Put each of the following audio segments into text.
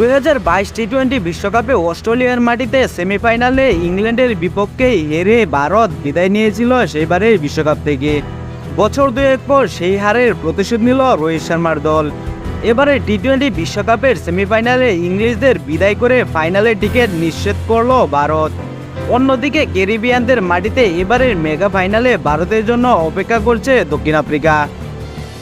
দুই হাজার বাইশ টি টোয়েন্টি বিশ্বকাপে অস্ট্রেলিয়ার মাটিতে সেমিফাইনালে ইংল্যান্ডের বিপক্ষে হেরে ভারত বিদায় নিয়েছিল সেইবারের বিশ্বকাপ থেকে। বছর দুয়েক পর সেই হারের প্রতিশোধ নিল রোহিত শর্মার দল। এবারে টি টোয়েন্টি বিশ্বকাপের সেমিফাইনালে ইংলিশদের বিদায় করে ফাইনালের টিকিট নিশ্চিত করল ভারত। অন্যদিকে ক্যারিবিয়ানদের মাটিতে এবারের মেগা ফাইনালে ভারতের জন্য অপেক্ষা করছে দক্ষিণ আফ্রিকা।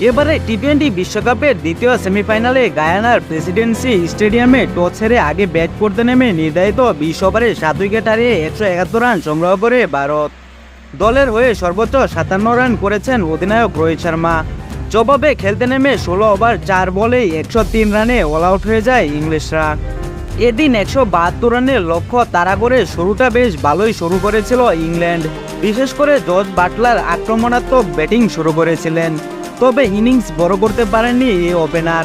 এবারে টি টোয়েন্টি বিশ্বকাপের দ্বিতীয় সেমিফাইনালে গায়ানার প্রেসিডেন্সি স্টেডিয়ামে টস হেরে আগে ব্যাট করতে নেমে নির্ধারিত বিশ ওভারে সাত উইকেট হারিয়ে একশো একাত্তর রান সংগ্রহ করে ভারত। দলের হয়ে সর্বোচ্চ সাতান্ন রান করেছেন অধিনায়ক রোহিত শর্মা। জবাবে খেলতে নেমে ষোলো ওভার চার বলে একশো তিন রানে অল আউট হয়ে যায় ইংলিশরা। এদিন একশো বাহাত্তর রানের লক্ষ্য তারা করে শুরুটা বেশ ভালোই শুরু করেছিল ইংল্যান্ড। বিশেষ করে জর্জ বাটলার আক্রমণাত্মক ব্যাটিং শুরু করেছিলেন। তবে ইনিংস বড় করতে পারেননি এই ওপেনার।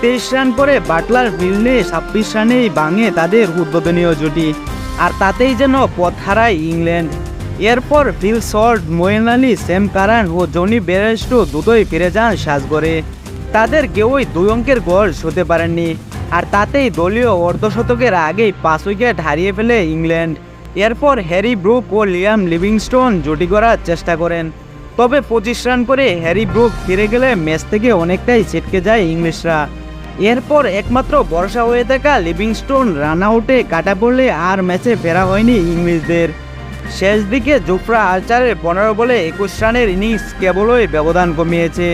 তেইশ রান করে বাটলার ফিল্ডে ছাব্বিশ রানেই ভাঙে তাদের উদ্বোধনীয় জুটি, আর তাতেই যেন পথ হারায় ইংল্যান্ড। এরপর Phil Salt Moeen Ali Sam Curran ও জনি বেরেস্টো দুটোই ফিরে যান সাজগরে। তাদের কেউই দুই অঙ্কের গোল হতে পারেননি, আর তাতেই দলীয় অর্ধশতকের আগেই পাঁচ উইকেট হারিয়ে ফেলে ইংল্যান্ড। এরপর হ্যারি ব্রুক ও লিয়াম লিভিংস্টোন জুটি করার চেষ্টা করেন। তবে পঁচিশ রান করে হ্যারি ব্রুক ফিরে গেলে ম্যাচ থেকে অনেকটাই ছিটকে যায় ইংলিশরা। এরপর একমাত্র ভরসা হয়ে থাকা লিভিংস্টোন রান আউটে কাটা পড়লে আর ম্যাচে ফেরা হয়নি ইংলিশদের। শেষ দিকে জুফরা আর্চারের পনেরো বলে একুশ রানের ইনিংস কেবলই ব্যবধান কমিয়েছে।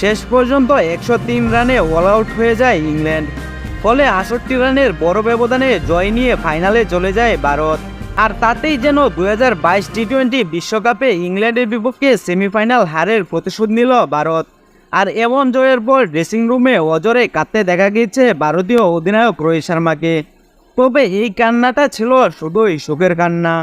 শেষ পর্যন্ত একশো তিন রানে অল আউট হয়ে যায় ইংল্যান্ড। ফলে আষট্টি রানের বড় ব্যবধানে জয় নিয়ে ফাইনালে চলে যায় ভারত। আর তাতেই যেন দু হাজার বাইশ টি টোয়েন্টি বিশ্বকাপে ইংল্যান্ডের বিপক্ষে সেমিফাইনাল হারের প্রতিশোধ নিল ভারত। আর এমন জয়ের পর ড্রেসিং রুমে অজরে কাঁদতে দেখা গিয়েছে ভারতীয় অধিনায়ক রোহিত শর্মাকে। তবে এই কান্নাটা ছিল শুধুই শোকের কান্না।